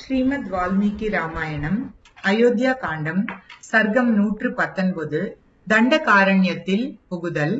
ஸ்ரீமத் வால்மீகி ராமாயணம் அயோத்தியா காண்டம் சர்க்கம் நூற்று பத்தொன்பது தண்ட காரண்யத்தில் புகுதல்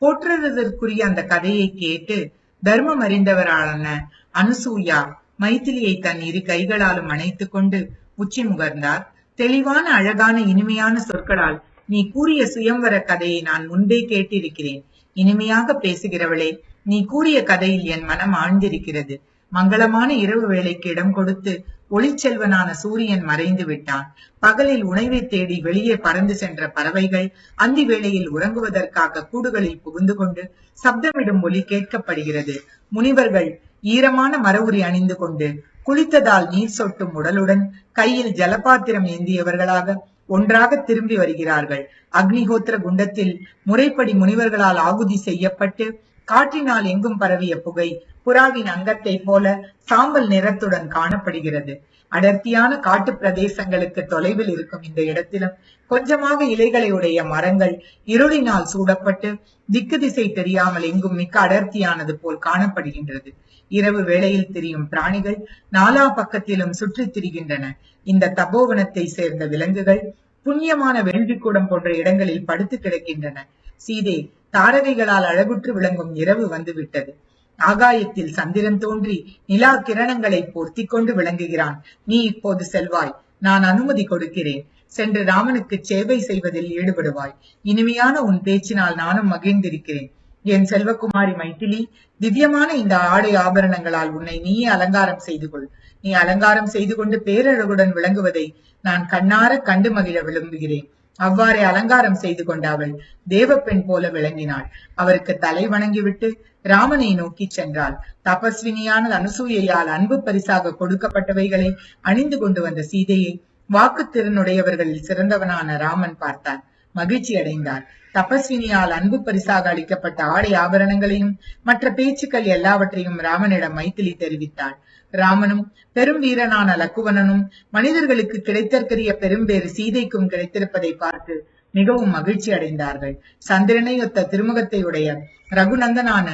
போற்றுவதற்குரிய அந்த கதையை கேட்டு தர்மம் அறிந்தவரான அனுசூயா மைத்திலியை தன் இரு கைகளாலும் அணைத்துக் கொண்டு உச்சி முகர்ந்தார். தெளிவான அழகான இனிமையான சொற்களால் நீ கூறிய சுயம்வர கதையை நான் முன்பே கேட்டிருக்கிறேன். இனிமையாக பேசுகிறவளே நீ கூறிய கதையில் என் மனம் ஆழ்ந்திருக்கிறது. மங்களமான இரவு வேலைக்கு இடம் கொடுத்து ஒளிச்செல்வனான சூரியன் மறைந்து விட்டான். பகலில் உணவை தேடி வெளியே பறந்து சென்ற பறவைகள் அந்தி வேளையில் உறங்குவதற்காக கூடுகளில் புகுந்து கொண்டு சப்தமிடும் ஒலி கேட்கப்படுகிறது. முனிவர்கள் ஈரமான மரவுரி அணிந்து கொண்டு குளித்ததால் நீர் சொட்டும் உடலுடன் கையில் ஜலபாத்திரம் ஏந்தியவர்களாக ஒன்றாக திரும்பி வருகிறார்கள். அக்னிஹோத்திர குண்டத்தில் முறைப்படி முனிவர்களால் ஆகுதி செய்யப்பட்டு காற்றினால் எங்கும் பரவிய புகை புறாவின் அங்கத்தை போல சாம்பல் நிறத்துடன் காணப்படுகிறது. அடர்த்தியான காட்டு பிரதேசங்களுக்கு தொலைவில் இருக்கும் இந்த இடத்திலும் கொஞ்சமாக இலைகளை உடைய மரங்கள் இருளினால் சூடப்பட்டு திக்கு திசை தெரியாமல் எங்கும் மிக்க அடர்த்தியானது போல் காணப்படுகின்றது. இரவு வேளையில் திரியும் பிராணிகள் நாலா பக்கத்திலும் சுற்றித் திரிகின்றன. இந்த தபோவனத்தை சேர்ந்த விலங்குகள் புண்ணியமான வேள்விக்கூடம் போன்ற இடங்களில் படுத்து கிடக்கின்றன. சீதே தாரகைகளால் அழகுற்று விளங்கும் இரவு வந்துவிட்டது. ஆகாயத்தில் சந்திரன் தோன்றி நிலா கிரணங்களை போர்த்தி கொண்டு விளங்குகிறான். நீ இப்போது செல்வாய். நான் அனுமதி கொடுக்கிறேன். சென்று ராமனுக்கு சேவை செய்வதில் ஈடுபடுவாய். இனிமையான உன் பேச்சினால் நானும் மகிழ்ந்திருக்கிறேன். என் செல்வகுமாரி மைத்திலி திவ்யமான இந்த ஆடை ஆபரணங்களால் உன்னை நீயே அலங்காரம் செய்து கொள். நீ அலங்காரம் செய்து கொண்டு பேரழகுடன் விளங்குவதை நான் கண்ணார கண்டு மகிழ விரும்புகிறேன். அவ்வாறே அலங்காரம் செய்து கொண்ட அவள் தேவப்பெண் போல விளங்கினாள். அவருக்கு தலை வணங்கிவிட்டு ராமனை நோக்கி சென்றாள். தபஸ்வினியான அனுசூயையால் அன்பு பரிசாக கொடுக்கப்பட்டவைகளை அணிந்து கொண்டு வந்த சீதையை வாக்குத்திறனுடையவர்களில் சிறந்தவனான ராமன் பார்த்தார். மகிழ்ச்சி அடைந்தார். தபஸ்வினியால் அன்பு பரிசாக அளிக்கப்பட்ட ஆடை ஆபரணங்களையும் மற்ற பேச்சுக்கள் எல்லாவற்றையும் ராமனிடம் மைத்திலி தெரிவித்தாள். ராமனும் பெரும் வீரனான லக்குவனனும் மனிதர்களுக்கு கிடைத்தற்கரிய பெரும்பேறு சீதைக்கும் கிடைத்திருப்பதை பார்த்து மிகவும் மகிழ்ச்சி அடைந்தார்கள். சந்திரனை ஒத்த திருமுகத்தை உடைய ரகுநந்தனான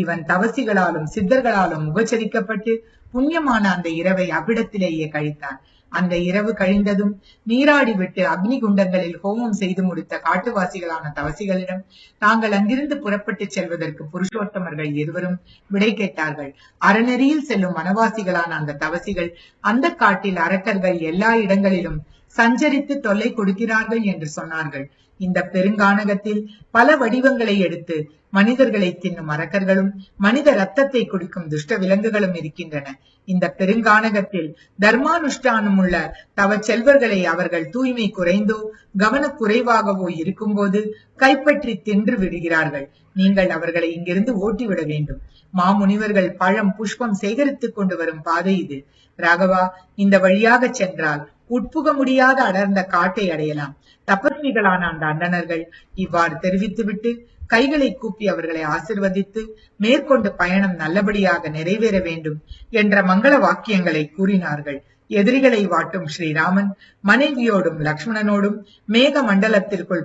இவன் தவசிகளாலும் சித்தர்களாலும் உபச்சரிக்கப்பட்டு புண்ணியமான அந்த இரவை அவ்விடத்திலேயே கழித்தான். அந்த இரவு கழிந்ததும் நீராடி விட்டு அக்னி குண்டங்களில் ஹோமம் செய்து முடித்த காட்டுவாசிகளான தவசிகளிடம் தாங்கள் அங்கிருந்து புறப்பட்டு செல்வதற்கு புருஷோத்தமர்கள் இருவரும் விடை கேட்டார்கள். அறநெறியில் செல்லும் வனவாசிகளான அந்த தவசிகள் அந்த காட்டில் அரக்கர்கள் எல்லா இடங்களிலும் சஞ்சரித்து தொல்லை கொடுக்கிறார்கள் என்று சொன்னார்கள். இந்த பெருங்கானகத்தில் பல வடிவங்களை எடுத்து மனிதர்களை தின்னும் அரக்கர்களும் மனித ரத்தத்தை குடிக்கும் துஷ்ட விலங்குகளும் இருக்கின்றன. இந்த பெருங்கானகத்தில் தர்மானுஷ்டானம் உள்ள தவ செல்வர்களை அவர்கள் தூய்மை குறைந்தோ கவனக்குறைவாகவோ இருக்கும்போது கைப்பற்றி தின்று விடுகிறார்கள். நீங்கள் அவர்களை இங்கிருந்து ஓட்டிவிட வேண்டும். மாமுனிவர்கள் பழம் புஷ்பம் சேகரித்துக் கொண்டு வரும் பாதை இது. ராகவா இந்த வழியாக சென்றால் உட்புக முடியாத அடர்ந்த காட்டை அடையலாம். தபஸ்விகளான அந்த அந்தணர்கள் இவ்வாறு தெரிவித்துவிட்டு கைகளை கூப்பி அவர்களை ஆசிர்வதித்து மேற்கொண்டு பயணம் நல்லபடியாக நிறைவேற வேண்டும் என்ற மங்கள வாக்கியங்களை கூறினார்கள். எதிரிகளை வாட்டும் ஸ்ரீராமன் மனைவியோடும் லக்ஷ்மணனோடும் மேக மண்டலத்திற்குள்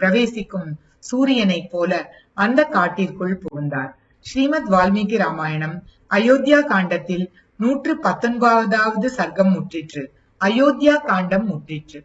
பிரவேசிக்கும் சூரியனைப் போல அந்த காட்டிற்குள் புகுந்தார். ஸ்ரீமத் வால்மீகி ராமாயணம் அயோத்தியா காண்டத்தில் நூற்று பத்தொன்பதாவது சர்க்கம் முற்றிற்று. அயோத்தியா காண்டம் முற்றிற்று.